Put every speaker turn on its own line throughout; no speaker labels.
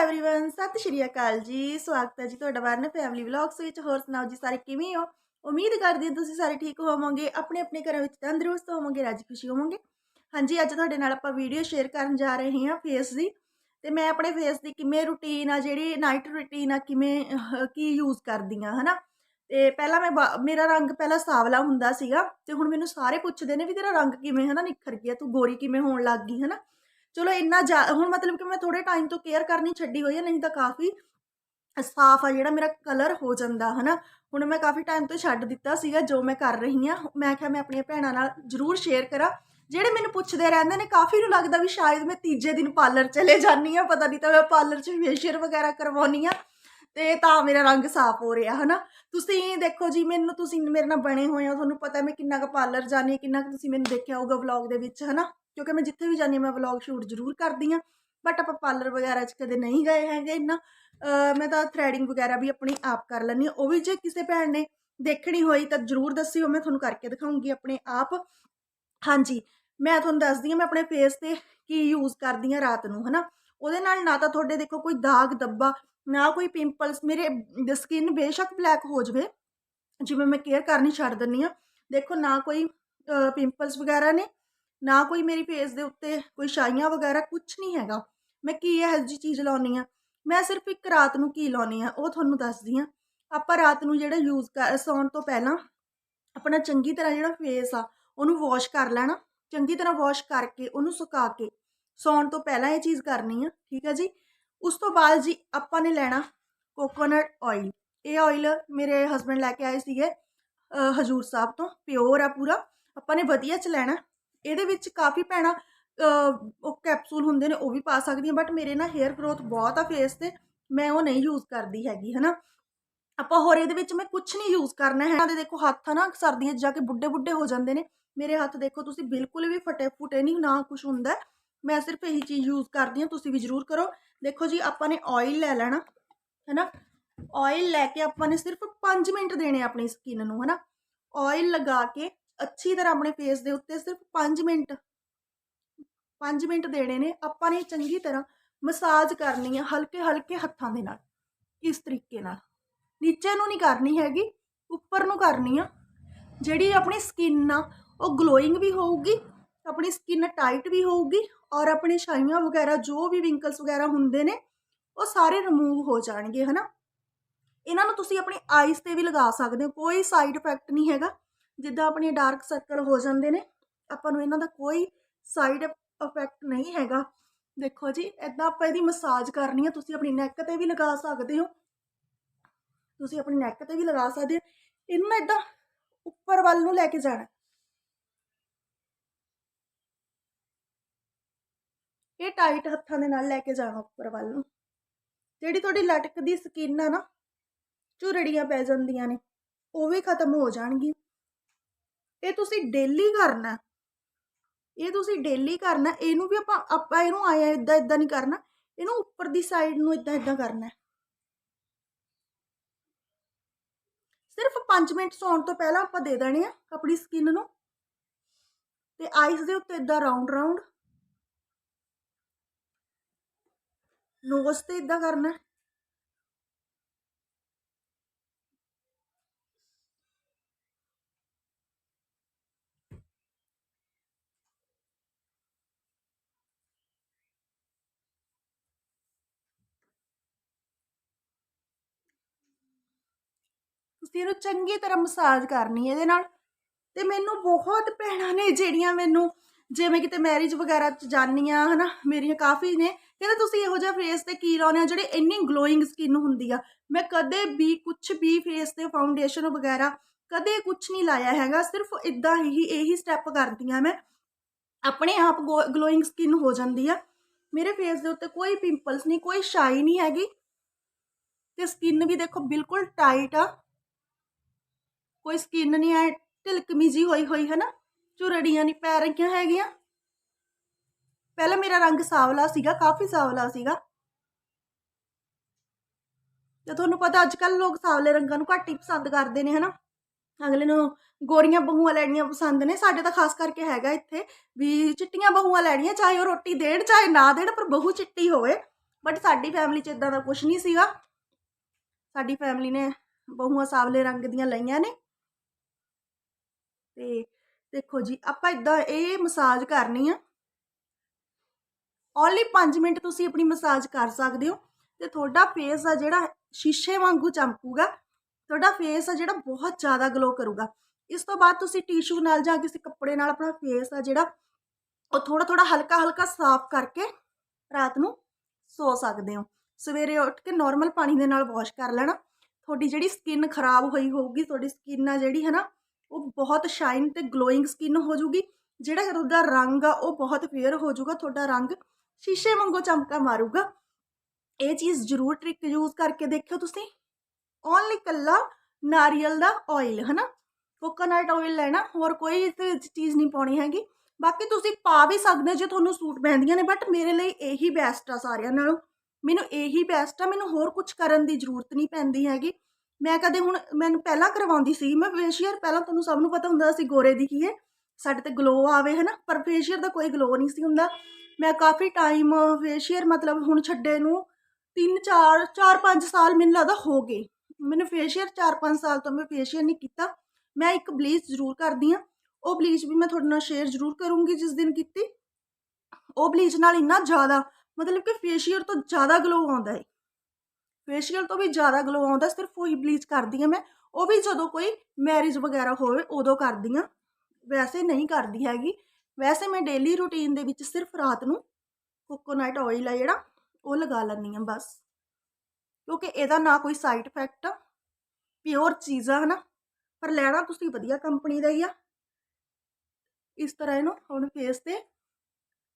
Everyone ਸਤਿ ਸ਼੍ਰੀ ਅਕਾਲ ਜੀ ਸਵਾਗਤ ਹੈ ਜੀ ਤੁਹਾਡਾ ਵਾਰਨ ਫੈਮਿਲੀ ਵਲੌਗਸ ਵਿੱਚ ਹੋਰ ਸੁਣਾਓ ਜੀ ਸਾਰੇ ਕਿਵੇਂ ਹੋ ਉਮੀਦ ਕਰਦੀ ਹਾਂ ਤੁਸੀਂ ਸਾਰੇ ਠੀਕ ਹੋਵੋਗੇ ਆਪਣੇ ਆਪਣੇ ਘਰਾਂ ਵਿੱਚ ਤੰਦਰੁਸਤ ਹੋਵੋਗੇ ਰਾਜੀ ਖੁਸ਼ੀ ਹੋਵੋਗੇ ਹਾਂਜੀ ਅੱਜ ਤੁਹਾਡੇ ਨਾਲ ਆਪਾਂ ਵੀਡੀਓ ਸ਼ੇਅਰ ਕਰਨ ਜਾ ਰਹੇ ਹਾਂ ਫੇਸ ਦੀ ਤੇ ਮੈਂ ਆਪਣੇ ਫੇਸ ਦੀ ਕਿਵੇਂ ਰੁਟੀਨ ਆ ਜਿਹੜੀ ਨਾਈਟ ਰੁਟੀਨ ਆ ਕਿਵੇਂ ਅਹ, ਕੀ ਯੂਜ਼ ਕਰਦੀ ਆ ਹਨਾ ਤੇ ਪਹਿਲਾਂ ਮੈਂ ਬਾ- ਮੇਰਾ ਰੰਗ ਪਹਿਲਾਂ ਸਾਵਲਾ ਹੁੰਦਾ ਸੀਗਾ ਤੇ ਹੁਣ ਮੈਨੂੰ ਸਾਰੇ ਪੁੱਛਦੇ ਨੇ ਵੀ ਤੇਰਾ ਰੰਗ ਕਿਵੇਂ ਹਨਾ ਨਿਖਰ ਗਿਆ ਤੂੰ ਗੋਰੀ ਕਿਵੇਂ ਹੋਣ ਲੱਗ ਗਈ ਹਨਾ ਚਲੋ ਇੰਨਾ ਜ਼ਿਆ- ਹੁਣ ਮਤਲਬ ਕਿ ਮੈਂ ਥੋੜੇ ਟਾਈਮ ਤੋਂ ਕੇਅਰ ਕਰਨੀ ਛੱਡੀ ਹੋਈ ਹੈ ਨਹੀਂ ਤਾਂ ਕਾਫੀ ਸਾਫ਼ ਆ ਜਿਹੜਾ ਮੇਰਾ ਕਲਰ ਹੋ ਜਾਂਦਾ, ਹਨਾ? ਹੁਣ ਮੈਂ ਕਾਫੀ ਟਾਈਮ ਤੋਂ ਛੱਡ ਦਿੱਤਾ ਸੀਗਾ ਜੋ ਮੈਂ ਕਰ ਰਹੀ ਹਾਂ ਮੈਂ ਕਿਹਾ ਮੈਂ ਆਪਣੀਆਂ ਭੈਣਾਂ ਨਾਲ ਜ਼ਰੂਰ ਸ਼ੇਅਰ ਕਰਾਂ। ਜਿਹੜੇ ਮੈਨੂੰ ਪੁੱਛਦੇ ਰਹਿੰਦੇ ਨੇ, ਕਾਫੀ ਨੂੰ ਲੱਗਦਾ ਵੀ ਸ਼ਾਇਦ ਮੈਂ ਤੀਜੇ ਦਿਨ ਪਾਰਲਰ ਚਲੇ ਜਾਂਦੀ ਆ, ਪਤਾ ਨਹੀਂ ਤਾਂ ਮੈਂ ਪਾਰਲਰ 'ਚ ਫੇਸ਼ੀਅਲ ਵਗੈਰਾ ਕਰਵਾਉਣੀ ਆ, ਤੇ ਤਾਂ ਮੇਰਾ ਰੰਗ ਸਾਫ਼ ਹੋ ਰਿਹਾ, ਹਨਾ? ਤੁਸੀਂ ਦੇਖੋ ਜੀ, ਮੈਨੂੰ ਤੁਸੀਂ ਮੇਰੇ ਨਾਲ ਬਣੇ ਹੋਏ ਹੋ, ਤੁਹਾਨੂੰ ਪਤਾ ਮੈਂ ਕਿੰਨਾ ਕੁ ਪਾਰਲਰ ਜਾਂਦੀ ਹਾਂ ਕਿੰਨਾ ਕੁ ਤੁਸੀਂ ਮੈਨੂੰ ਦੇਖਿਆ ਹੋਊਗਾ ਵਲੌਗ ਦੇ ਵਿੱਚ, ਹਨਾ? ਕਿਉਂਕਿ ਮੈਂ ਜਿੱਥੇ ਵੀ ਜਾਂਦੀ ਹਾਂ, ਮੈਂ ਵਲੌਗ ਸ਼ੂਟ ਜ਼ਰੂਰ ਕਰਦੀ ਹਾਂ ਬਟ ਆਪਾਂ ਪਾਰਲਰ ਵਗੈਰਾ 'ਚ ਕਦੇ ਨਹੀਂ ਗਏ ਹੈਗੇ ਇੰਨਾ ਮੈਂ ਤਾਂ ਥ੍ਰੈਡਿੰਗ ਵਗੈਰਾ ਵੀ ਆਪਣੀ ਆਪ ਕਰ ਲੈਂਦੀ ਹਾਂ। ਉਹ ਵੀ ਜੇ ਕਿਸੇ ਭੈਣ ਨੇ ਦੇਖਣੀ ਹੋਈ ਤਾਂ ਜ਼ਰੂਰ ਦੱਸਿਓ, ਮੈਂ ਤੁਹਾਨੂੰ ਕਰਕੇ ਦਿਖਾਉਂਗੀ ਆਪਣੇ ਆਪ। ਹਾਂਜੀ, ਮੈਂ ਤੁਹਾਨੂੰ ਦੱਸਦੀ ਹਾਂ, ਮੈਂ ਆਪਣੇ ਫੇਸ ਤੇ ਕੀ ਯੂਜ਼ ਕਰਦੀ ਹਾਂ ਰਾਤ ਨੂੰ, ਹਨਾ? ਉਹਦੇ ਨਾਲ ਨਾ ਤਾਂ ਤੁਹਾਡੇ ਦੇਖੋ ਕੋਈ ਦਾਗ ਦੱਬਾ, ਨਾ ਕੋਈ ਪਿੰਪਲਸ ਮੇਰੇ ਸਕਿਨ ਬੇਸ਼ੱਕ ਬਲੈਕ ਹੋ ਜਾਵੇ, ਜਿਵੇਂ ਮੈਂ ਕੇਅਰ ਕਰਨੀ ਛੱਡ ਦਿੰਨੀ ਆ ਦੇਖੋ ਨਾ ਕੋਈ ਪਿੰਪਲਸ ਵਗੈਰਾ ਨੇ ਨਾ ਕੋਈ ਮੇਰੀ ਫੇਸ ਦੇ ਉੱਤੇ ਕੋਈ ਛਾਈਆਂ ਵਗੈਰਾ ਕੁਝ ਨਹੀਂ ਹੈਗਾ। ਮੈਂ ਕੀ ਇਹੋ ਜਿਹੀ ਚੀਜ਼ ਲਾਉਣੀ ਆ ਮੈਂ ਸਿਰਫ ਇੱਕ ਰਾਤ ਨੂੰ ਕੀ ਲਾਉਣੀ ਆ ਉਹ ਤੁਹਾਨੂੰ ਦੱਸਦੀ ਆ ਆਪਾਂ ਰਾਤ ਨੂੰ ਜਿਹੜਾ ਯੂਜ਼ ਕਰ, ਸੌਣ ਤੋਂ ਪਹਿਲਾਂ ਆਪਣਾ ਚੰਗੀ ਤਰ੍ਹਾਂ ਜਿਹੜਾ ਫੇਸ ਆ, ਉਹਨੂੰ ਵਾਸ਼ ਕਰ ਲੈਣਾ। ਚੰਗੀ ਤਰ੍ਹਾਂ ਵਾਸ਼ ਕਰਕੇ ਉਹਨੂੰ ਸੁਕਾ ਕੇ ਸੌਣ ਤੋਂ ਪਹਿਲਾਂ ਇਹ ਚੀਜ਼ ਕਰਨੀ ਆ, ਠੀਕ ਹੈ ਜੀ? ਉਸ ਤੋਂ ਬਾਅਦ ਜੀ ਆਪਾਂ ਨੇ ਲੈਣਾ ਕੋਕੋਨਟ ਆਇਲ ਇਹ ਆਇਲ ਮੇਰੇ ਹਸਬੰਡ ਲੈ ਕੇ ਆਏ ਸੀਗੇ ਹਜੂਰ ਸਾਹਿਬ ਤੋਂ ਪਿਓਰ ਆ ਪੂਰਾ। ਆਪਾਂ ਨੇ ਵਧੀਆ ਚ ਲੈਣਾ। ਇਹਦੇ ਵਿੱਚ ਕਾਫੀ ਭੈਣਾਂ ਉਹ ਕੈਪਸੂਲ ਹੁੰਦੇ ਨੇ, ਉਹ ਵੀ ਪਾ ਸਕਦੀਆਂ ਬਟ ਮੇਰੇ ਨਾ ਹੇਅਰ ਗਰੋਥ ਬਹੁਤ ਆ ਫੇਸ ਤੇ, ਮੈਂ ਉਹ ਨਹੀਂ ਯੂਜ਼ ਕਰਦੀ ਹੈਗੀ, ਹਨਾ। ਆਪਾਂ ਹੋਰ ਇਹਦੇ ਵਿੱਚ ਮੈਂ ਕੁਝ ਨਹੀਂ ਯੂਜ਼ ਕਰਨਾ ਹੈ। ਦੇ ਦੇਖੋ ਹੱਥ ਆ ਨਾ, ਸਰਦੀਆਂ 'ਚ ਜਾ ਕੇ ਬੁੱਢੇ ਬੁੱਢੇ ਹੋ ਜਾਂਦੇ ਨੇ, ਮੇਰੇ ਹੱਥ ਦੇਖੋ ਤੁਸੀਂ ਬਿਲਕੁਲ ਵੀ ਫਟੇ ਫੁਟੇ ਨਹੀਂ, ਨਾ ਕੁਝ ਹੁੰਦਾ। ਮੈਂ ਸਿਰਫ ਇਹੀ ਚੀਜ਼ ਯੂਜ਼ ਕਰਦੀ ਹਾਂ, ਤੁਸੀਂ ਵੀ ਜ਼ਰੂਰ ਕਰੋ। ਦੇਖੋ ਜੀ, ਆਪਾਂ ਨੇ ਆਇਲ ਲੈ ਲੈਣਾ, ਹੈਨਾ। ਆਇਲ ਲੈ ਕੇ ਆਪਾਂ ਨੇ ਸਿਰਫ 5 ਮਿੰਟ ਦੇਣੇ ਆਪਣੀ ਸਕਿਨ ਨੂੰ, ਹੈਨਾ। ਆਇਲ ਲਗਾ ਕੇ ਅੱਛੀ ਤਰ੍ਹਾਂ ਆਪਣੇ ਫੇਸ ਦੇ ਉੱਤੇ ਸਿਰਫ 5 ਮਿੰਟ 5 ਮਿੰਟ ਦੇਣੇ ਨੇ, ਆਪਾਂ ਨੇ ਚੰਗੀ ਤਰ੍ਹਾਂ ਮਸਾਜ ਕਰਨੀ ਹੈ ਹਲਕੇ ਹਲਕੇ ਹੱਥਾਂ ਦੇ ਨਾਲ, ਇਸ ਤਰੀਕੇ ਨਾਲ। ਨੀਚੇ ਨੂੰ ਨਹੀਂ ਕਰਨੀ ਹੈਗੀ, ਉੱਪਰ ਨੂੰ ਕਰਨੀ ਆ। ਜਿਹੜੀ ਆਪਣੀ ਸਕਿਨ ਆ, ਉਹ ਗਲੋਇੰਗ ਵੀ ਹੋਊਗੀ, ਆਪਣੀ ਸਕਿਨ ਟਾਈਟ ਵੀ ਹੋਊਗੀ ਔਰ ਆਪਣੇ ਛਾਈਆਂ ਵਗੈਰਾ, ਜੋ ਵੀ ਵਿੰਕਲਸ ਵਗੈਰਾ ਹੁੰਦੇ ਨੇ, ਉਹ ਸਾਰੇ ਰਿਮੂਵ ਹੋ ਜਾਣਗੇ, ਹਨਾ? ਇਹਨਾਂ ਨੂੰ ਤੁਸੀਂ ਆਪਣੀ ਆਈਜ਼ ਤੇ ਵੀ ਲਗਾ ਸਕਦੇ ਹੋ, ਕੋਈ ਸਾਈਡ ਇਫੈਕਟ ਨਹੀਂ ਹੈਗਾ। ਜਿੱਦਾਂ ਆਪਣੇ ਡਾਰਕ ਸਰਕਲ ਹੋ ਜਾਂਦੇ ਨੇ, ਆਪਾਂ ਨੂੰ ਇਹਨਾਂ ਦਾ ਕੋਈ ਸਾਈਡ ਇਫੈਕਟ ਨਹੀਂ ਹੈਗਾ। ਦੇਖੋ ਜੀ ਇਦਾਂ ਆਪਾਂ ਇਹਦੀ ਮਸਾਜ ਕਰਨੀ ਹੈ ਤੁਸੀਂ ਆਪਣੀ ਨੈਕ ਤੇ ਵੀ ਲਗਾ ਸਕਦੇ ਹੋ। ਤੁਸੀਂ ਆਪਣੀ ਨੈਕ ਤੇ ਵੀ ਲਗਾ ਸਕਦੇ ਹੋ। ਇਹਨੂੰ ਨਾ ਇਦਾਂ ਉੱਪਰ ਵੱਲ ਨੂੰ ਲੈ ਕੇ ਜਾਣਾ। ਇਹ ਟਾਈਟ ਹੱਥਾਂ ਦੇ ਨਾਲ ਲੈ ਕੇ ਜਾਣਾ ਉੱਪਰ ਵੱਲ ਨੂੰ। ਜਿਹੜੀ ਤੁਹਾਡੀ ਲਟਕਦੀ ਸਕਿਨ ਆ ਨਾ ਝੁਰੜੀਆਂ ਪੈ ਜਾਂਦੀਆਂ ਨੇ, ਉਹ ਵੀ ਖਤਮ ਹੋ ਜਾਣਗੀ ਇਹ ਤੁਸੀਂ ਡੇਲੀ ਕਰਨਾ ਇਹ ਤੁਸੀਂ ਡੇਲੀ ਕਰਨਾ ਇਹਨੂੰ ਵੀ ਆਪਾਂ ਆਪਾਂ ਇਹਨੂੰ ਆਇਆ ਇਦਾਂ ਇਦਾਂ ਨਹੀਂ ਕਰਨਾ। ਇਹਨੂੰ ਉੱਪਰ ਦੀ ਸਾਈਡ ਨੂੰ ਇਦਾਂ ਇਦਾਂ ਕਰਨਾ ਸਿਰਫ 5 ਮਿੰਟ ਸੌਣ ਤੋਂ ਪਹਿਲਾਂ ਆਪਾਂ ਦੇ ਦੇਣੇ ਆ ਆਪਣੀ ਸਕਿਨ ਨੂੰ। ਤੇ ਆਈਸ ਦੇ ਉੱਤੇ ਇਦਾਂ ਰਾਉਂਡ ਰਾਉਂਡ ਨੋਜ਼ ਤੇ ਇਦਾਂ ਕਰਨਾ ਫਿਰ ਇਹਨੂੰ ਚੰਗੀ ਤਰ੍ਹਾਂ ਮਸਾਜ ਕਰਨੀ ਇਹਦੇ ਨਾਲ। ਤੇ ਮੈਨੂੰ ਬਹੁਤ ਭੈਣਾਂ ਨੇ ਜਿਹੜੀਆਂ ਮੈਨੂੰ, ਜਿਵੇਂ ਕਿਤੇ ਮੈਰਿਜ ਵਗੈਰਾ ਚ ਜਾਨੀਆਂ ਹਨਾ, ਮੇਰੀਆਂ ਕਾਫੀ ਨੇ। ਕਹਿੰਦੇ ਤੁਸੀਂ ਇਹੋ ਜਿਹਾ ਫੇਸ ਤੇ ਕੀ ਲਾਉਂਦੇ ਹੋ ਜਿਹੜੇ ਇੰਨੀ ਗਲੋਇੰਗ ਸਕਿਨ ਹੁੰਦੀ ਆ? ਮੈਂ ਕਦੇ ਵੀ ਕੁਝ ਵੀ ਫੇਸ ਤੇ ਫਾਊਂਡੇਸ਼ਨ ਵਗੈਰਾ ਕਦੇ ਕੁਝ ਨਹੀਂ ਲਾਇਆ ਹੈਗਾ। ਸਿਰਫ ਇਦਾਂ ਹੀ, ਇਹੀ ਸਟੈਪ ਕਰਦੀ ਆ ਮੈਂ। ਆਪਣੇ ਆਪ ਗਲੋਇੰਗ ਸਕਿਨ ਹੋ ਜਾਂਦੀ ਆ। ਮੇਰੇ ਫੇਸ ਦੇ ਉੱਤੇ ਕੋਈ ਪਿੰਪਲਸ ਨਹੀਂ, ਕੋਈ ਸ਼ਾਈ ਨਹੀਂ ਹੈਗੀ। ਤੇ ਸਕਿਨ ਵੀ ਦੇਖੋ ਬਿਲਕੁਲ ਟਾਈਟ ਆ। ਕੋਈ ਸਕਿਨ ਨਹੀਂ ਐ ਢਿਲਕਮੀ ਜੀ ਹੋਈ ਹੋਈ ਹੈ ਨਾ ਝੁਰੜੀਆਂ ਨਹੀਂ ਪੈ ਰਹੀਆਂ ਹੈਗੀਆਂ। ਪਹਿਲਾਂ ਮੇਰਾ ਰੰਗ ਸਾਵਲਾ ਸੀਗਾ, ਕਾਫੀ ਸਾਵਲਾ ਸੀਗਾ। ਤੇ ਤੁਹਾਨੂੰ ਪਤਾ ਅੱਜ ਕੱਲ ਲੋਕ ਸਾਵਲੇ ਰੰਗਾਂ ਨੂੰ ਘੱਟ ਹੀ ਪਸੰਦ ਕਰਦੇ ਨੇ, ਹਨਾ? ਅਗਲੇ ਨੂੰ ਗੋਰੀਆਂ ਬਹੂਆਂ ਲੈਣੀਆਂ ਪਸੰਦ ਨੇ, ਸਾਡੇ ਤਾਂ ਖਾਸ ਕਰਕੇ ਹੈਗਾ ਇੱਥੇ ਵੀ ਚਿੱਟੀਆਂ ਬਹੂਆਂ ਲੈਣੀਆਂ, ਚਾਹੇ ਉਹ ਰੋਟੀ ਦੇਣ, ਚਾਹੇ ਨਾ ਦੇਣ, ਪਰ ਬਹੂ ਚਿੱਟੀ ਹੋਵੇ। ਬਟ ਸਾਡੀ ਫੈਮਿਲੀ 'ਚ ਇਦਾਂ ਦਾ ਕੁਝ ਨਹੀਂ ਸੀਗਾ। ਸਾਡੀ ਫੈਮਿਲੀ ਨੇ ਬਹੂਆਂ ਸਾਵਲੇ ਰੰਗ ਦੀਆਂ ਲਈਆਂ ਨੇ। ਤੇ ਦੇਖੋ ਜੀ, ਆਪਾਂ ਇਦਾਂ ਇਹ ਮਸਾਜ ਕਰਨੀ ਆ। ਓਨਲੀ 5 ਮਿੰਟ ਤੁਸੀਂ ਆਪਣੀ ਮਸਾਜ ਕਰ ਸਕਦੇ ਹੋ ਤੇ ਤੁਹਾਡਾ ਫੇਸ ਆ ਜਿਹੜਾ ਸ਼ੀਸ਼ੇ ਵਾਂਗੂ ਚਮਕੂਗਾ, ਤੁਹਾਡਾ ਫੇਸ ਆ ਜਿਹੜਾ ਬਹੁਤ ਜ਼ਿਆਦਾ ਗਲੋ ਕਰੂਗਾ। ਇਸ ਤੋਂ ਬਾਅਦ ਤੁਸੀਂ ਟਿਸ਼ੂ ਨਾਲ ਜਾਂ ਕਿਸੇ ਕੱਪੜੇ ਨਾਲ ਆਪਣਾ ਫੇਸ ਆ ਜਿਹੜਾ ਉਹ ਥੋੜਾ ਥੋੜਾ ਹਲਕਾ ਹਲਕਾ ਸਾਫ਼ ਕਰਕੇ ਰਾਤ ਨੂੰ ਸੋ ਸਕਦੇ ਹੋ। ਸਵੇਰੇ ਉੱਠ ਕੇ ਨਾਰਮਲ ਪਾਣੀ ਦੇ ਨਾਲ ਵਾਸ਼ ਕਰ ਲੈਣਾ। ਤੁਹਾਡੀ ਜਿਹੜੀ ਸਕਿਨ ਖਰਾਬ ਹੋਈ ਹੋਊਗੀ, ਤੁਹਾਡੀ ਸਕਿਨ ਆ ਜਿਹੜੀ ਹੈ ਨਾ ਉਹ ਬਹੁਤ ਸ਼ਾਈਨ ਤੇ ਗਲੋਇੰਗ ਸਕਿਨ ਹੋ ਜਾਊਗੀ ਜਿਹੜਾ ਤੁਹਾਡਾ ਰੰਗ ਆ, ਉਹ ਬਹੁਤ ਫੇਅਰ ਹੋ ਜਾਊਗਾ ਤੁਹਾਡਾ ਰੰਗ। ਸ਼ੀਸ਼ੇ ਵਾਂਗੂ ਚਮਕਾ ਮਾਰੂਗਾ। ਇਹ ਚੀਜ਼ ਜ਼ਰੂਰ ਟ੍ਰਿਕ ਯੂਜ਼ ਕਰਕੇ ਦੇਖਿਓ ਤੁਸੀਂ। ਓਨਲੀ ਕੱਲਾ ਨਾਰੀਅਲ ਦਾ ਆਇਲ ਹਨਾ? ਕੋਕੋਨਟ ਆਇਲ ਲੈਣਾ, ਹੋਰ ਕੋਈ ਇਸ ਵਿੱਚ ਚੀਜ਼ ਨਹੀਂ ਪਾਉਣੀ ਹੈਗੀ। ਬਾਕੀ ਤੁਸੀਂ ਪਾ ਵੀ ਸਕਦੇ ਜੇ ਤੁਹਾਨੂੰ ਸੂਟ ਪੈਂਦੀਆਂ ਨੇ ਬਟ ਮੇਰੇ ਲਈ ਇਹੀ ਬੈਸਟ ਆ ਸਾਰਿਆਂ ਨਾਲੋਂ। ਮੈਨੂੰ ਇਹੀ ਬੈਸਟ ਆ, ਮੈਨੂੰ ਹੋਰ ਕੁਝ ਕਰਨ ਦੀ ਜ਼ਰੂਰਤ ਨਹੀਂ ਪੈਂਦੀ ਹੈਗੀ। ਮੈਂ ਕਦੇ ਹੁਣ ਮੈਨੂੰ ਪਹਿਲਾਂ ਕਰਵਾਉਂਦੀ ਸੀ, ਮੈਂ ਫੇਸ਼ੀਅਲ ਪਹਿਲਾਂ ਤੁਹਾਨੂੰ ਸਭ ਨੂੰ ਪਤਾ ਹੁੰਦਾ ਸੀ ਗੋਰੇ ਦੀ ਕੀ ਹੈ, ਸਾਡੇ ਤੇ ਗਲੋ ਆਵੇ ਹੈ ਨਾ ਪਰ ਫੇਸ਼ੀਅਲ ਦਾ ਕੋਈ ਗਲੋ ਨਹੀਂ ਸੀ ਹੁੰਦਾ। ਮੈਂ ਕਾਫੀ ਟਾਈਮ ਫੇਸ਼ੀਅਲ ਮਤਲਬ ਹੁਣ ਛੱਡੇ ਨੂੰ 3 4 4 5 ਸਾਲ ਮੈਨੂੰ ਲੱਗਦਾ ਹੋ ਗਏ। ਮੈਨੂੰ ਫੇਸ਼ੀਅਲ 4 5 ਸਾਲ ਤੋਂ ਮੈਂ ਫੇਸ਼ੀਅਲ ਨਹੀਂ ਕੀਤਾ। ਮੈਂ ਇੱਕ ਬਲੀਚ ਜ਼ਰੂਰ ਕਰਦੀ ਆ ਉਹ ਬਲੀਚ ਵੀ ਮੈਂ ਤੁਹਾਡੇ ਨਾਲ ਸ਼ੇਅਰ ਜ਼ਰੂਰ ਕਰੂੰਗੀ ਜਿਸ ਦਿਨ ਕੀਤੀ। ਉਹ ਬਲੀਚ ਨਾਲ ਇੰਨਾ ਜ਼ਿਆਦਾ ਮਤਲਬ ਕਿ ਫੇਸ਼ੀਅਲ ਤੋਂ ਜ਼ਿਆਦਾ ਗਲੋ ਆਉਂਦਾ ਹੈ। ਫੇਸ਼ੀਅਲ ਤੋਂ ਵੀ ਜ਼ਿਆਦਾ ਗਲੋ ਆਉਂਦਾ, ਸਿਰਫ ਉਹੀ ਬਲੀਚ ਕਰਦੀ ਆ ਮੈਂ, ਉਹ ਵੀ ਜਦੋਂ ਕੋਈ ਮੈਰਿਜ ਵਗੈਰਾ ਹੋਵੇ, ਉਦੋਂ ਕਰਦੀ ਆ ਵੈਸੇ ਨਹੀਂ ਕਰਦੀ ਹੈਗੀ। ਵੈਸੇ ਮੈਂ ਡੇਲੀ ਰੂਟੀਨ ਦੇ ਵਿੱਚ ਸਿਰਫ ਰਾਤ ਨੂੰ ਕੋਕੋਨਟ ਆਇਲ ਆ ਜਿਹੜਾ, ਉਹ ਲਗਾ ਲੈਂਦੀ ਆ ਬਸ। ਕਿਉਂਕਿ ਇਹਦਾ ਨਾ ਕੋਈ ਸਾਈਡ ਇਫੈਕਟ ਆ ਪਿਓਰ ਚੀਜ਼ ਆ, ਹਨਾ? ਪਰ ਲੈਣਾ ਤੁਸੀਂ ਵਧੀਆ ਕੰਪਨੀ ਦਾ ਹੀ ਆ। ਇਸ ਤਰ੍ਹਾਂ ਇਹਨੂੰ ਹੁਣ ਫੇਸ ਤੇ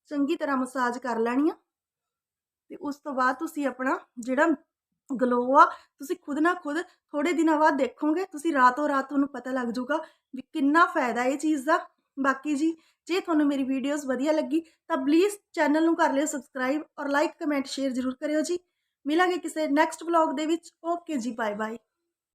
ਚੰਗੀ ਤਰ੍ਹਾਂ ਮਸਾਜ ਕਰ ਲੈਣੀ ਆ। ਤੇ ਉਸ ਤੋਂ ਬਾਅਦ ਤੁਸੀਂ ਆਪਣਾ ਜਿਹੜਾ ਗਲੋ ਆ, ਤੁਸੀਂ ਖੁਦ ਨਾ ਖੁਦ ਥੋੜੇ ਦਿਨਾਂ ਬਾਅਦ ਦੇਖੋਗੇ, ਤੁਸੀਂ ਰਾਤੋਂ ਰਾਤ ਤੁਹਾਨੂੰ ਪਤਾ ਲੱਗ ਜਾਊਗਾ ਵੀ ਕਿੰਨਾ ਫਾਇਦਾ ਇਹ ਚੀਜ਼ ਦਾ। ਬਾਕੀ ਜੀ, ਜੇ ਤੁਹਾਨੂੰ ਮੇਰੀ ਵੀਡੀਓਜ਼ ਵਧੀਆ ਲੱਗੀ ਤਾਂ ਪਲੀਜ਼ ਚੈਨਲ ਨੂੰ ਕਰ ਲਿਓ ਸਬਸਕ੍ਰਾਈਬ ਔਰ ਲਾਈਕ ਕਮੈਂਟ ਸ਼ੇਅਰ ਜ਼ਰੂਰ ਕਰਿਓ ਜੀ। ਮਿਲਾਂਗੇ ਕਿਸੇ ਨੈਕਸਟ ਵਲੌਗ ਦੇ ਵਿੱਚ। ਓਕੇ ਜੀ ਬਾਏ ਬਾਏ